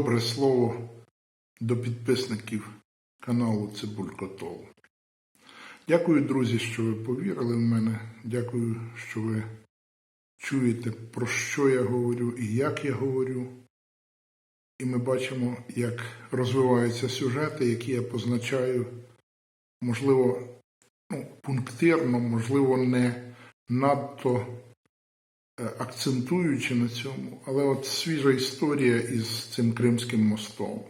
добре слово до підписників каналу Цибулькотол. Дякую, друзі, що ви повірили в мене. Дякую, що ви чуєте, про що я говорю і як я говорю. І ми бачимо, як розвиваються сюжети, які я позначаю, можливо, ну, пунктирно, можливо, не надто акцентуючи на цьому, але от свіжа історія із цим Кримським мостом.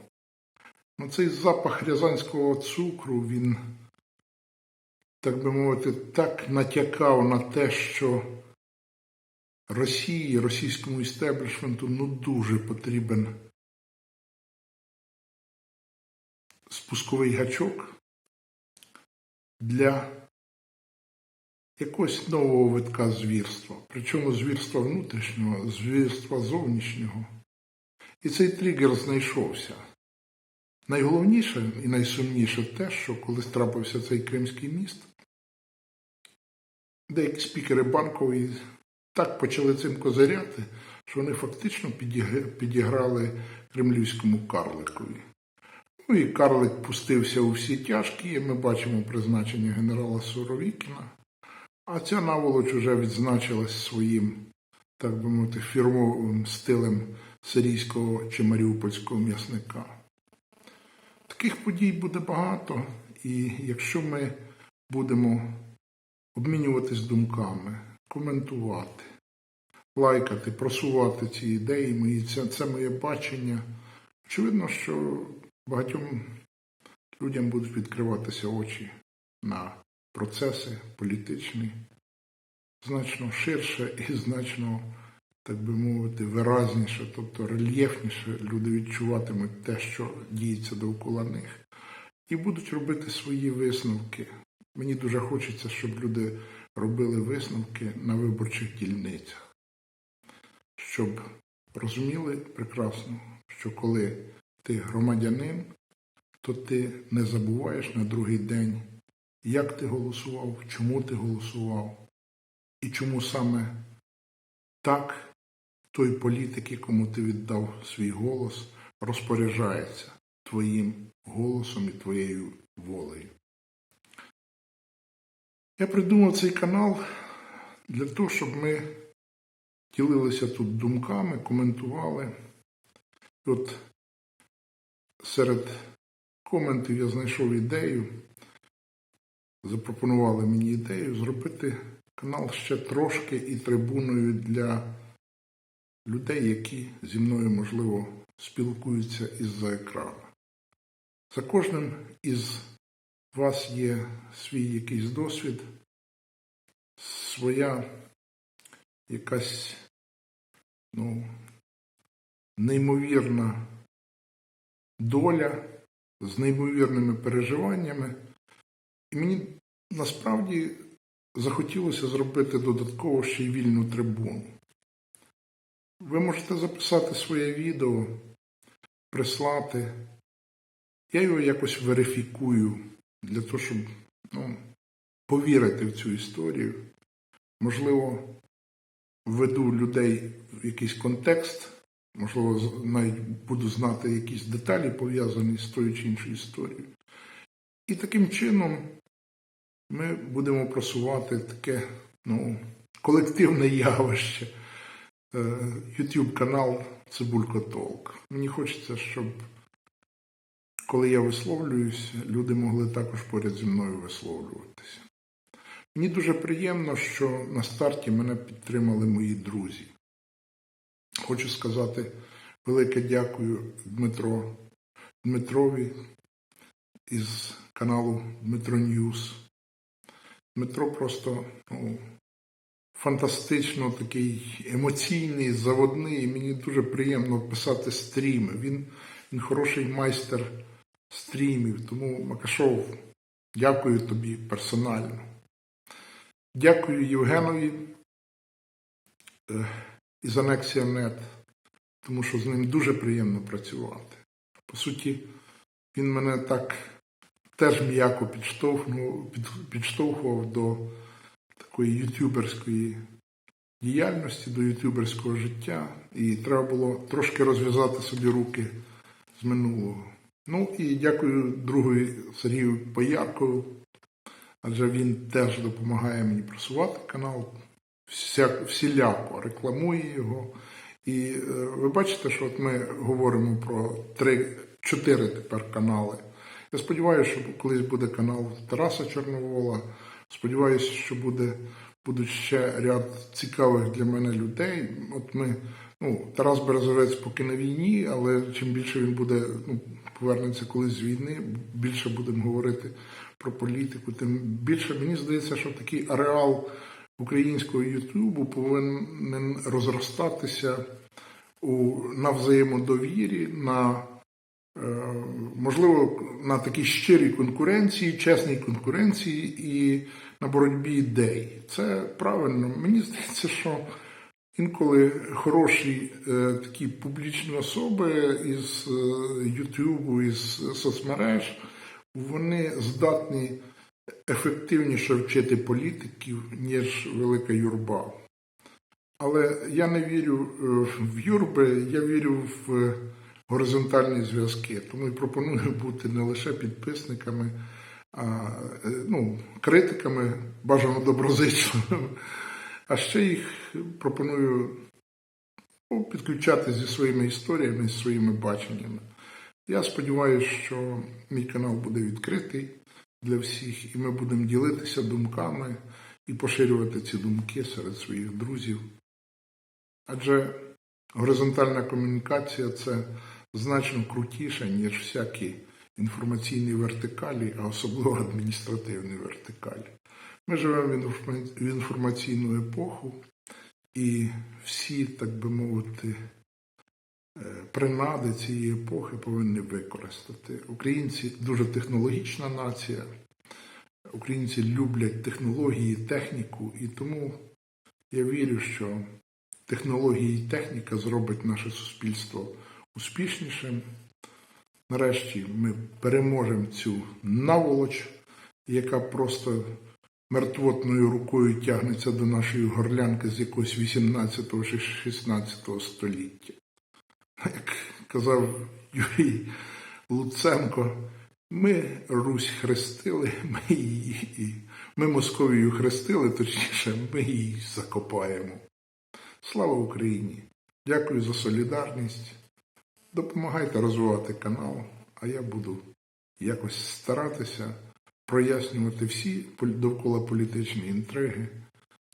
Ну, цей запах рязанського цукру, він, так би мовити, так натякав на те, що Росії, російському істеблішменту ну дуже потрібен спусковий гачок для якогось нового витка звірства. Причому звірства внутрішнього, звірства зовнішнього. І цей тригер знайшовся. Найголовніше і найсумніше те, що коли трапився цей Кримський міст, деякі спікери банкові так почали цим козиряти, що вони фактично підіграли кремлівському карликові. Ну і карлик пустився у всі тяжкі, і ми бачимо призначення генерала Суровікіна. А ця наволоч вже відзначилась своїм, так би мовити, фірмовим стилем сирійського чи маріупольського м'ясника. Таких подій буде багато, і якщо ми будемо обмінюватись думками, коментувати, лайкати, просувати ці ідеї, мої, це, це моє бачення, очевидно, що багатьом людям будуть відкриватися очі на процеси політичні значно ширше і значно, так би мовити, виразніше, тобто рельєфніше люди відчуватимуть те, що діється довкола них, і будуть робити свої висновки. Мені дуже хочеться, щоб люди робили висновки на виборчих дільницях, щоб розуміли прекрасно, що коли ти громадянин, то ти не забуваєш на другий день, як ти голосував, чому ти голосував, і чому саме так той політик, якому ти віддав свій голос, розпоряджається твоїм голосом і твоєю волею. Я придумав цей канал для того, щоб ми ділилися тут думками, коментували. От серед коментів я знайшов ідею, запропонували мені ідею зробити канал ще трошки і трибуною для людей, які зі мною, можливо, спілкуються із-за екрану. За кожним із вас є свій якийсь досвід, своя якась ну, неймовірна доля з неймовірними переживаннями. І мені насправді захотілося зробити додатково ще й вільну трибуну. Ви можете записати своє відео, прислати. Я його якось верифікую для того, щоб ну, повірити в цю історію. Можливо, введу людей в якийсь контекст, можливо, навіть буду знати якісь деталі, пов'язані з тою чи іншою історією. І таким чином ми будемо просувати таке ну, колективне явище. Е, YouTube канал Цибулько Толк. Мені хочеться, щоб коли я висловлююся, люди могли також поряд зі мною висловлюватися. Мені дуже приємно, що на старті мене підтримали мої друзі. Хочу сказати велике дякую Дмитро Дмитрові із каналу Дмитро Ньюс. Дмитро просто ну, фантастично такий емоційний, заводний. І мені дуже приємно писати стріми. Він, він хороший майстер стрімів. Тому Макашов, дякую тобі персонально. Дякую Євгенові е, із Анексія.нет, тому що з ним дуже приємно працювати. По суті, він мене так теж м'яко підштовхував до такої ютюберської діяльності, до ютюберського життя. І треба було трошки розв'язати собі руки з минулого. Ну і дякую другові Сергію Пояркову, адже він теж допомагає мені просувати канал, вся, всіляко рекламує його. І е, ви бачите, що от ми говоримо про три, чотири тепер канали. Я сподіваюся, що колись буде канал Тараса Чорновола. Сподіваюся, що буде, будуть ще ряд цікавих для мене людей. От ми, ну, Тарас Березовець поки на війні, але чим більше він буде, ну, повернеться колись з війни, більше будемо говорити про політику, тим більше мені здається, що такий ареал українського Ютубу повинен розростатися у, на взаємодовірі, на можливо, на такій щирій конкуренції, чесній конкуренції і на боротьбі ідей. Це правильно. Мені здається, що інколи хороші е, такі публічні особи із е, Ютубу, із соцмереж, вони здатні ефективніше вчити політиків, ніж велика юрба. Але я не вірю е, в юрби, я вірю в горизонтальні зв'язки. Тому і пропоную бути не лише підписниками, а е, ну, критиками, бажано доброзичливими, а ще їх пропоную ну, підключати зі своїми історіями, зі своїми баченнями. Я сподіваюся, що мій канал буде відкритий для всіх, і ми будемо ділитися думками і поширювати ці думки серед своїх друзів. Адже горизонтальна комунікація це значно крутіше, ніж всякі інформаційні вертикалі, а особливо адміністративні вертикалі. Ми живемо в інформаційну епоху, і всі, так би мовити, е, принади цієї епохи повинні використати. Українці дуже технологічна нація. Українці люблять технології, техніку, і тому я вірю, що технології і техніка зробить наше суспільство успішнішим. Нарешті ми переможемо цю наволоч, яка просто мертвотною рукою тягнеться до нашої горлянки з якогось 18 чи 16 століття. Як казав Юрій Луценко, ми Русь хрестили, ми її, ми Московію хрестили, точніше, ми її закопаємо. Слава Україні! Дякую за солідарність. Допомагайте розвивати канал, а я буду якось старатися прояснювати всі довкола політичні інтриги,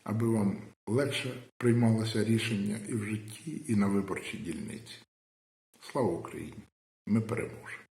аби вам легше приймалося рішення і в житті, і на виборчій дільниці. Слава Україні! Ми переможемо!